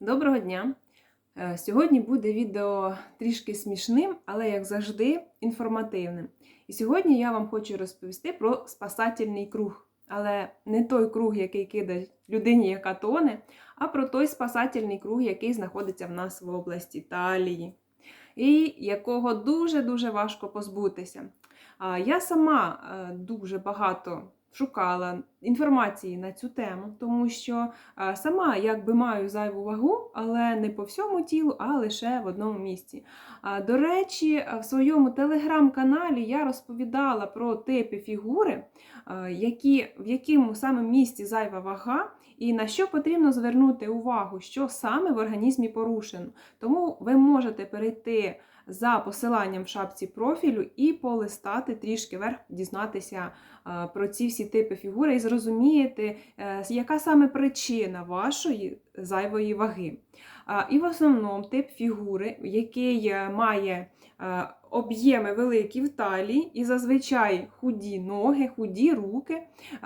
Доброго дня! Е, Сьогодні буде відео трішки смішним, але, як завжди, інформативним. І сьогодні я вам хочу розповісти про спасательний круг. Але не той круг, який кидає людині, яка тоне, а про той спасательний круг, який знаходиться в нас в області Талії, і якого дуже-дуже важко позбутися. Я сама е, дуже багато шукала інформації на цю тему, тому що е, сама якби маю зайву вагу, але не по всьому тілу, а лише в одному місці. До речі, е, в своєму телеграм-каналі я розповідала про типи фігури, е, які, в якому саме місці зайва вага, і на що потрібно звернути увагу, що саме в організмі порушено. Тому ви можете перейти за посиланням в шапці профілю і полистати трішки вверх, дізнатися про ці всі типи фігури і зрозумієте, е, яка саме причина вашої зайвої ваги. І в основному тип фігури, який е, має е, об'єми великі в талії і зазвичай худі ноги, худі руки,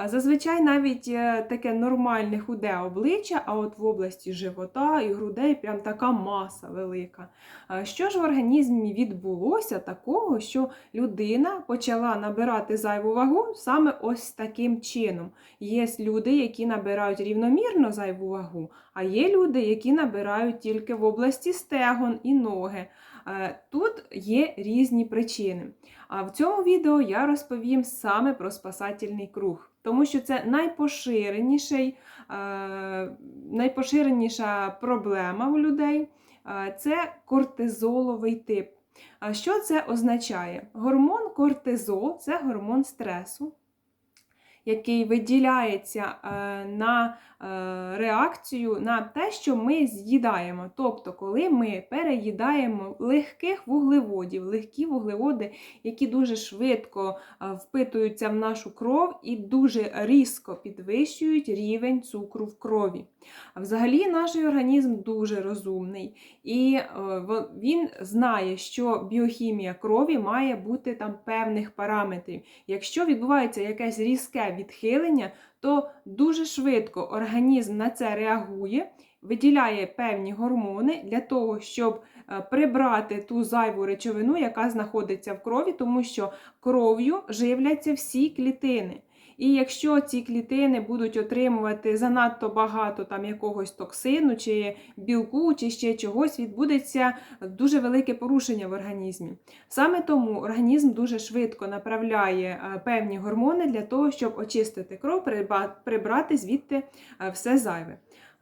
зазвичай навіть е, таке нормальне худе обличчя, а от в області живота і грудей прям така маса велика. Що ж в організмі відбулося такого, що людина почала набирати зайву вагу саме ось таким чином? Є люди, які набирають рівномірно зайву вагу, а є люди, які набирають тільки в області стегон і ноги. Е, Тут є різні причини. А в цьому відео я розповім саме про спасательний круг, тому що це найпоширеніший, е, найпоширеніша проблема у людей е, це кортизоловий тип. Що це означає? Гормон кортизол це гормон стресу, який виділяється на реакцію на те, що ми з'їдаємо. Тобто, коли ми переїдаємо легких вуглеводів, легкі вуглеводи, які дуже швидко е, впитуються в нашу кров і дуже різко підвищують рівень цукру в крові. Взагалі, наш організм дуже розумний, і е, він знає, що біохімія крові має бути там певних параметрів. Якщо відбувається якесь різке відхилення, то дуже швидко організм на це реагує, виділяє певні гормони для того, щоб е, прибрати ту зайву речовину, яка знаходиться в крові, тому що кров'ю живляться всі клітини. І якщо ці клітини будуть отримувати занадто багато там якогось токсину, чи білку, чи ще чогось, відбудеться дуже велике порушення в організмі. Саме тому організм дуже швидко направляє е, певні гормони для того, щоб очистити кров, прибрати звідти е, все зайве.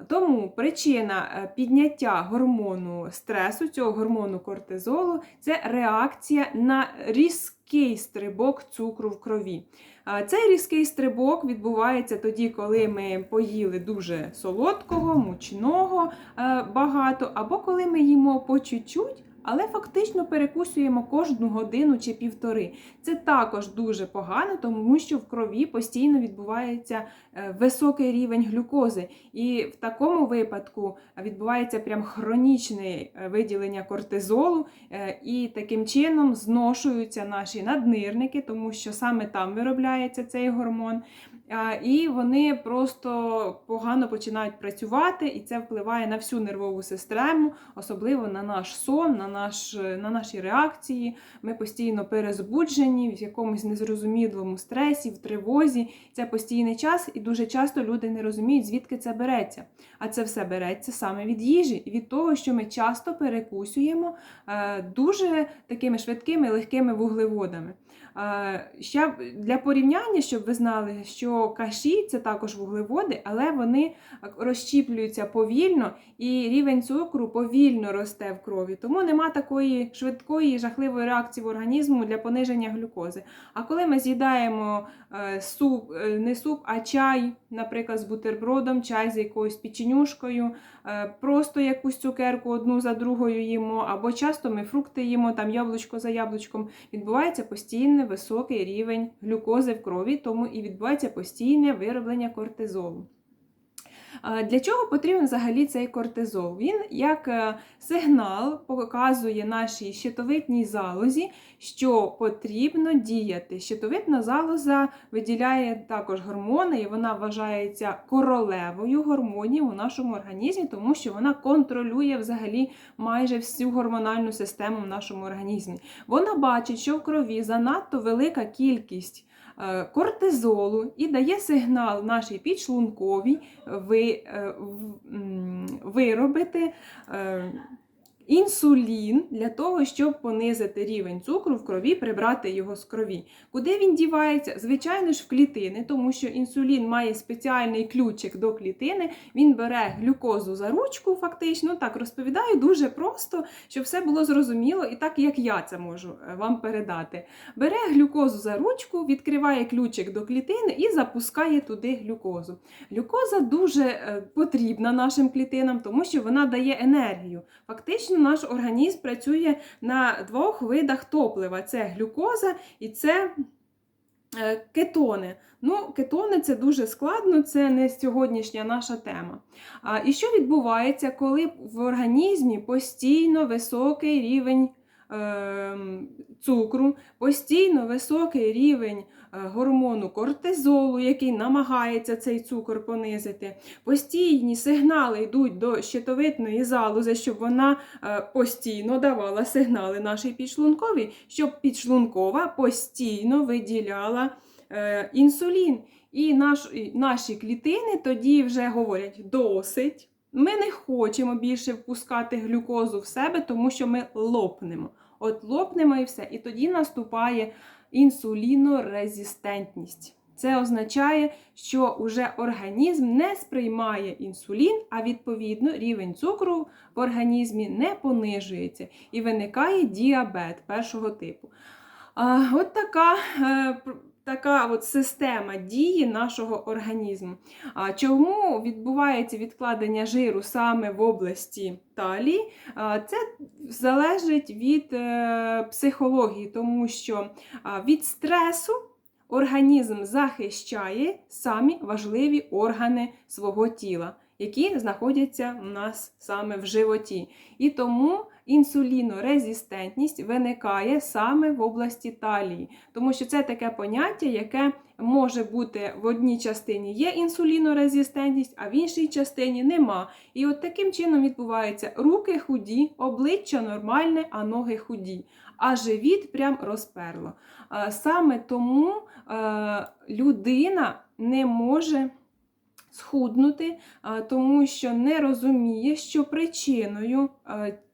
Тому причина е, підняття гормону стресу, цього гормону кортизолу, це реакція на різкий стрибок цукру в крові. Цей різкий стрибок відбувається тоді, коли ми поїли дуже солодкого, мучного е, багато, або коли ми їмо по чуть-чуть, але фактично перекусуємо кожну годину чи півтори. Це також дуже погано, тому що в крові постійно відбувається е, високий рівень глюкози. І в такому випадку відбувається прям хронічне е, виділення кортизолу, е, і таким чином зношуються наші наднирники, тому що саме там виробляється цей гормон. І вони просто погано починають працювати, і це впливає на всю нервову систему, особливо на наш сон, на, наш, на наші реакції. Ми постійно перезбуджені, в якомусь незрозумілому стресі, в тривозі. Це постійний час, і дуже часто люди не розуміють, звідки це береться. А це все береться саме від їжі і від того, що ми часто перекусуємо е, дуже такими швидкими, легкими вуглеводами. Ще для порівняння, щоб ви знали, що каші це також вуглеводи, але вони розщіплюються повільно, і рівень цукру повільно росте в крові. Тому нема такої швидкої жахливої реакції в організму для пониження глюкози. А коли ми з'їдаємо е, суп, е, не суп, а чай, наприклад, з бутербродом, чай з якоюсь печенюшкою, е, просто якусь цукерку одну за другою їмо, або часто ми фрукти їмо, там яблучко за яблучком, відбувається постійний високий рівень глюкози в крові, тому і відбувається постійне вироблення кортизолу. Для чого потрібен взагалі цей кортизол? Він як е, сигнал показує нашій щитовидній залозі, що потрібно діяти. Щитовидна залоза виділяє також гормони, і вона вважається королевою гормонів у нашому організмі, тому що вона контролює взагалі майже всю гормональну систему в нашому організмі. Вона бачить, що в крові занадто велика кількість кортизолу і дає сигнал нашій підшлунковій е, виробити е, інсулін для того, щоб понизити рівень цукру в крові, прибрати його з крові. Куди він дівається? Звичайно ж, в клітини, тому що інсулін має спеціальний ключик до клітини. Він бере глюкозу за ручку, фактично. Так розповідаю дуже просто, щоб все було зрозуміло, і так як я це можу е, вам передати. Бере глюкозу за ручку, відкриває ключик до клітини і запускає туди глюкозу. Глюкоза дуже е, потрібна нашим клітинам, тому що вона дає енергію. Фактично, наш організм працює на двох видах топлива: це глюкоза і це е, кетони. Ну, кетони це дуже складно, це не сьогоднішня наша тема. А, і що відбувається, коли в організмі постійно високий рівень ем, цукру, постійно високий рівень е, гормону кортизолу, який намагається цей цукор понизити. Постійні сигнали йдуть до щитовидної залози, щоб вона е, постійно давала сигнали нашій підшлунковій, щоб підшлункова постійно виділяла е, інсулін. І наш, наші клітини тоді вже говорять досить. Ми не хочемо більше впускати глюкозу в себе, тому що ми лопнемо. От лопнемо і все. І тоді наступає інсулінорезистентність. Це означає, що уже організм не сприймає інсулін, а відповідно рівень цукру в організмі не понижується і виникає діабет першого типу. От така, е, така от система дії нашого організму. А чому відбувається відкладення жиру саме в області талії? Це залежить від е, психології, тому що від стресу організм захищає самі важливі органи свого тіла, які знаходяться у нас саме в животі. І тому інсулінорезистентність виникає саме в області талії, тому що це таке поняття, яке може бути в одній частині є інсулінорезистентність, а в іншій частині нема. І от таким чином відбувається руки худі, обличчя нормальне, а ноги худі, а живіт прям розперло. Е, Саме тому е, людина не може схуднути, тому що не розуміє, що причиною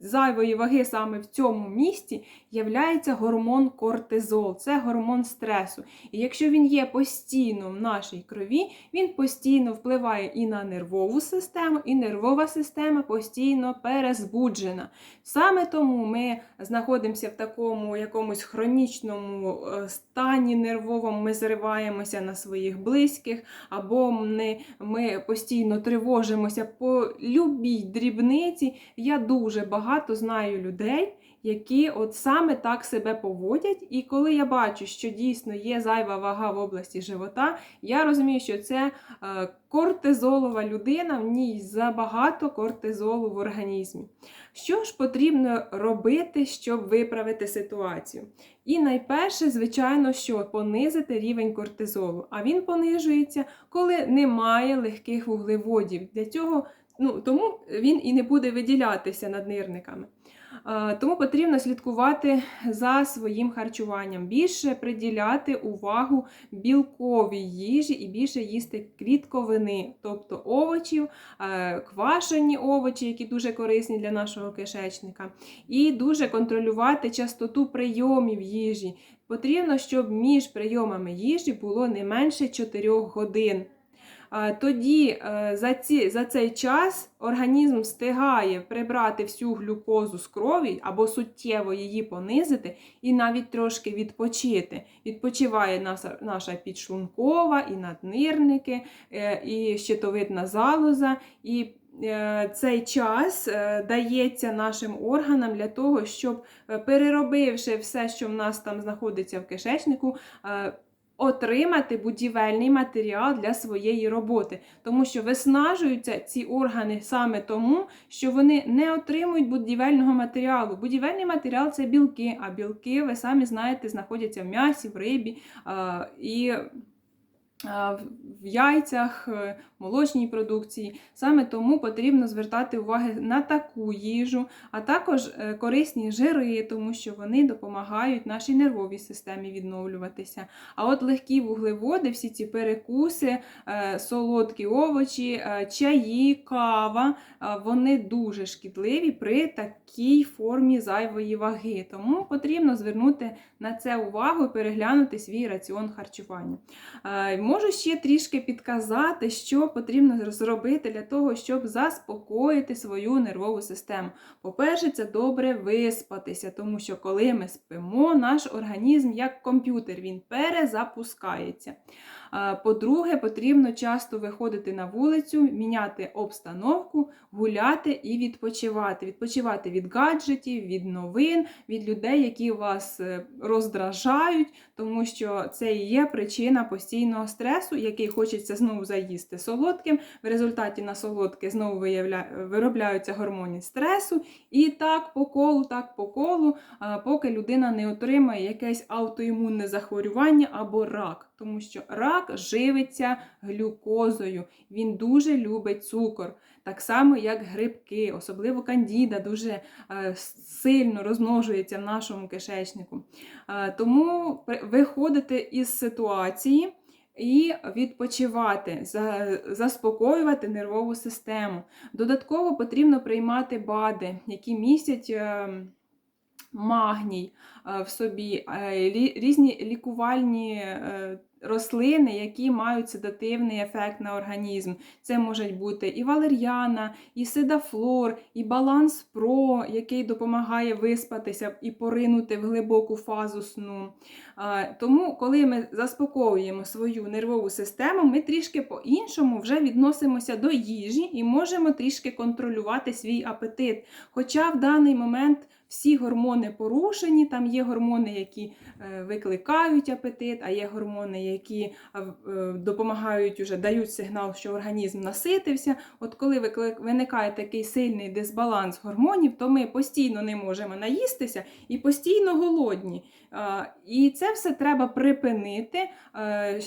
зайвої ваги саме в цьому місці являється гормон кортизол, це гормон стресу. І якщо він є постійно в нашій крові, він постійно впливає і на нервову систему, і нервова система постійно перезбуджена. Саме тому ми знаходимося в такому якомусь хронічному е, стані нервовому, ми зриваємося на своїх близьких, або ми, ми постійно тривожимося по любій дрібниці. Я дуже багато знаю людей, які от саме так себе поводять. І коли я бачу, що дійсно є зайва вага в області живота, я розумію, що це е, кортизолова людина, в ній забагато кортизолу в організмі. Що ж потрібно робити, щоб виправити ситуацію? І найперше, звичайно, що понизити рівень кортизолу. А він понижується, коли немає легких вуглеводів. Для цього ну, тому він і не буде виділятися наднирниками. Е, Тому потрібно слідкувати за своїм харчуванням, більше приділяти увагу білковій їжі і більше їсти клітковини, тобто овочів, е, квашені овочі, які дуже корисні для нашого кишечника, і дуже контролювати частоту прийомів їжі. Потрібно, щоб між прийомами їжі було не менше 4 годин. Тоді е, за, ці, за цей час організм встигає прибрати всю глюкозу з крові або суттєво її понизити і навіть трошки відпочити. Відпочиває наша, наша підшлункова, і наднирники, е, і щитовидна залоза. І е, цей час дається нашим органам для того, щоб, переробивши все, що в нас там знаходиться в кишечнику, отримати будівельний матеріал для своєї роботи, тому що виснажуються ці органи саме тому, що вони не отримують будівельного матеріалу. Будівельний матеріал це білки, а білки, ви самі знаєте, знаходяться в м'ясі, в рибі і в в яйцях, е, молочній продукції. Саме тому потрібно звертати увагу на таку їжу, а також е, корисні жири, тому що вони допомагають нашій нервовій системі відновлюватися. А от легкі вуглеводи, всі ці перекуси, е, солодкі овочі, е, чаї, кава, е, вони дуже шкідливі при такій формі зайвої ваги. Тому потрібно звернути на це увагу і переглянути свій раціон харчування. Можу ще трішки підказати, що потрібно зробити для того, щоб заспокоїти свою нервову систему. По-перше, це добре виспатися, тому що коли ми спимо, наш організм як комп'ютер, він перезапускається. По-друге, потрібно часто виходити на вулицю, міняти обстановку, гуляти і відпочивати. Відпочивати від гаджетів, від новин, від людей, які вас е, роздражають, тому що це і є причина постійного стресу, який хочеться знову заїсти солодким. В результаті на солодке знову виробляються гормони стресу. І так по колу, так по колу, поки людина не отримає якесь аутоімунне захворювання або рак. Тому що рак живиться глюкозою, він дуже любить цукор, так само як грибки, особливо кандіда, дуже е, сильно розмножується в нашому кишечнику. Е, Тому виходити із ситуації і відпочивати, заспокоювати нервову систему. Додатково потрібно приймати БАДи, які містять. Магній е, в собі, різні лікувальні е, рослини, які мають седативний ефект на організм. Це можуть бути і валер'яна, і седафлор, і баланс про, який допомагає виспатися і поринути в глибоку фазу сну. Тому, коли ми заспокоюємо свою нервову систему, ми трішки по-іншому вже відносимося до їжі і можемо трішки контролювати свій апетит. Хоча в даний момент всі гормони порушені, там є гормони, які е, викликають апетит, а є гормони, які е, е, допомагають уже дають сигнал, що організм наситився. От коли виникає такий сильний дисбаланс гормонів, то ми постійно не можемо наїстися і постійно голодні. І це все треба припинити. е,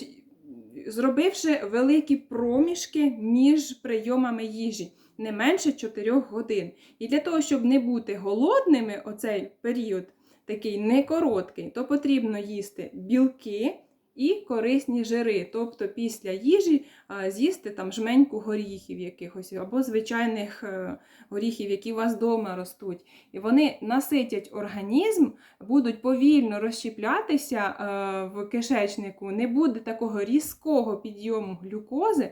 Зробивши великі проміжки між прийомами їжі, не менше 4 годин. І для того, щоб не бути голодними оцей період, такий не короткий, то потрібно їсти білки і корисні жири. Тобто після їжі з'їсти там жменьку горіхів якихось або звичайних е, горіхів, які у вас вдома ростуть. І вони наситять організм, будуть повільно розщеплятися е, в кишечнику, не буде такого різкого підйому глюкози.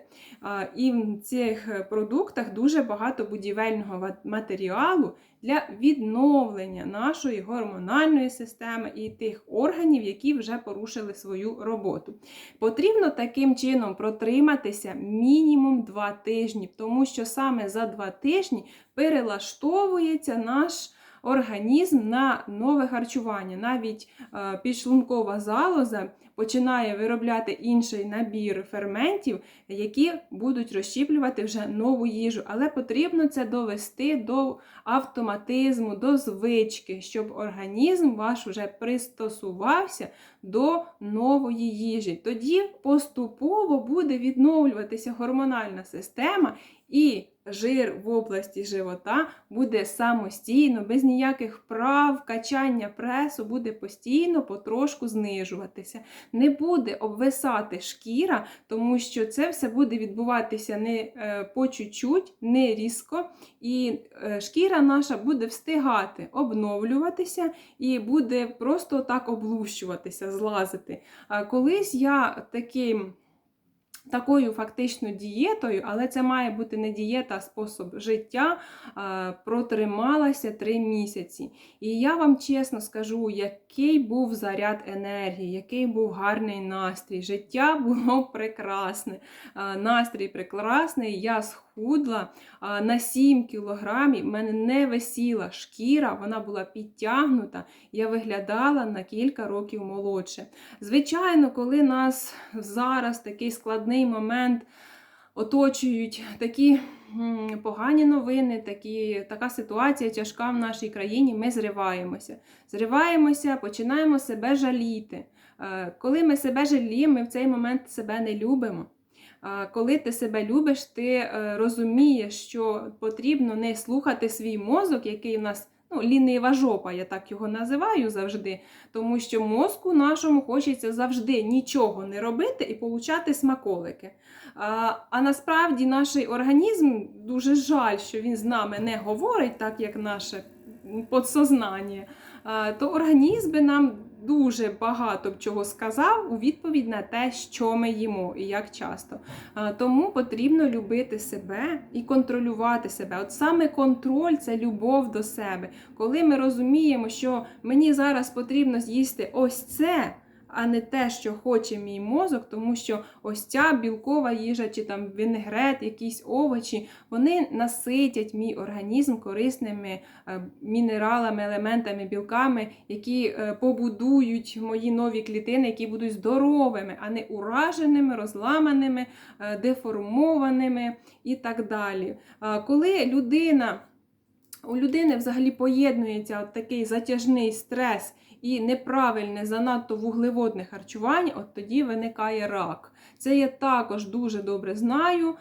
І в цих продуктах дуже багато будівельного матеріалу для відновлення нашої гормональної системи і тих органів, які вже порушили свою роботу. Потрібно таким чином протриматися мінімум 2 тижні, тому що саме за 2 тижні перелаштовується наш організм на нове харчування. Навіть е, підшлункова залоза починає виробляти інший набір ферментів, які будуть розщіплювати вже нову їжу. Але потрібно це довести до автоматизму, до звички, щоб організм ваш вже пристосувався до нової їжі. Тоді поступово буде відновлюватися гормональна система і жир в області живота буде самостійно, без ніяких вправ, качання пресу, буде постійно потрошку знижуватися. Не буде обвисати шкіра, тому що це все буде відбуватися не е, по чуть-чуть, не різко, і е, шкіра наша буде встигати обновлюватися і буде просто так облущуватися, злазити. А колись я таким такою фактично дієтою, але це має бути не дієта, а спосіб життя, протрималася три місяці. І я вам чесно скажу, який був заряд енергії, який був гарний настрій. Життя було прекрасне, настрій прекрасний. Я схудла, схудла на 7 кілограмів. В мене не висіла шкіра, вона була підтягнута. Я виглядала на кілька років молодше. Звичайно, коли нас зараз такий складний момент оточують такі погані новини, такі, така ситуація тяжка в нашій країні, ми зриваємося. Зриваємося, починаємо себе жаліти. Е, Коли ми себе жаліємо, ми в цей момент себе не любимо. Коли ти себе любиш, ти е, розумієш, що потрібно не слухати свій мозок, який у нас ну, лінива жопа, я так його називаю завжди, тому що мозку нашому хочеться завжди нічого не робити і получати смаколики. А, а насправді наш організм дуже жаль, що він з нами не говорить, так як наше подсознання, то організм би нам дуже багато чого сказав у відповідь на те, що ми їмо і як часто. Тому потрібно любити себе і контролювати себе. От саме контроль це любов до себе. Коли ми розуміємо, що мені зараз потрібно з'їсти ось це. А не те, що хоче мій мозок, тому що ось ця білкова їжа чи там вінегрет, якісь овочі, вони наситять мій організм корисними е, мінералами, елементами, білками, які е, побудують мої нові клітини, які будуть здоровими, а не ураженими, розламаними, е, деформованими і так далі. Коли людина у людини взагалі поєднується от такий затяжний стрес і неправильне, занадто вуглеводне харчування, от тоді виникає рак. Це я також дуже добре знаю.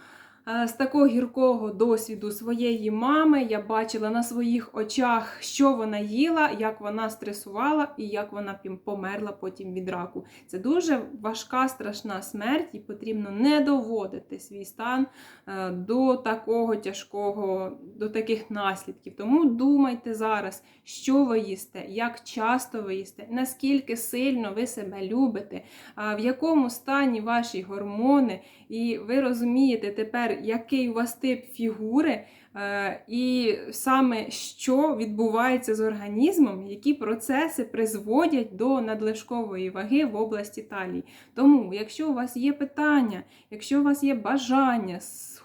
Е, З такого гіркого досвіду своєї мами я бачила на своїх очах, що вона їла, як вона стресувала і як вона померла потім від раку. Це дуже важка, страшна смерть, і потрібно не доводити свій стан е, до такого тяжкого, до таких наслідків. Тому думайте зараз, що ви їсте, як часто ви їсте, наскільки сильно ви себе любите, в якому стані ваші гормони, і ви розумієте тепер, який у вас тип фігури, е, і саме що відбувається з організмом, які процеси призводять до надлишкової ваги в області талії. Тому, якщо у вас є питання, якщо у вас є бажання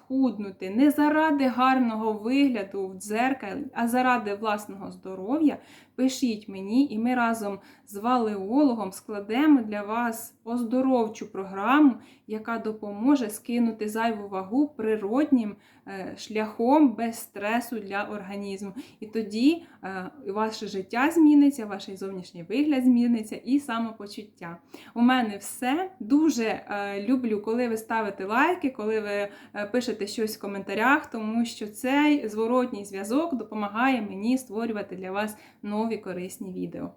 схуднути не заради гарного вигляду в дзеркалі, а заради власного здоров'я, пишіть мені, і ми разом з валеологом складемо для вас оздоровчу програму, яка допоможе скинути зайву вагу природнім е, шляхом без стресу для організму. І тоді е, ваше життя зміниться, ваш зовнішній вигляд зміниться і самопочуття. У мене все. Дуже е, люблю, коли ви ставите лайки, коли ви е, пишете щось в коментарях, тому що цей зворотній зв'язок допомагає мені створювати для вас нові корисні відео.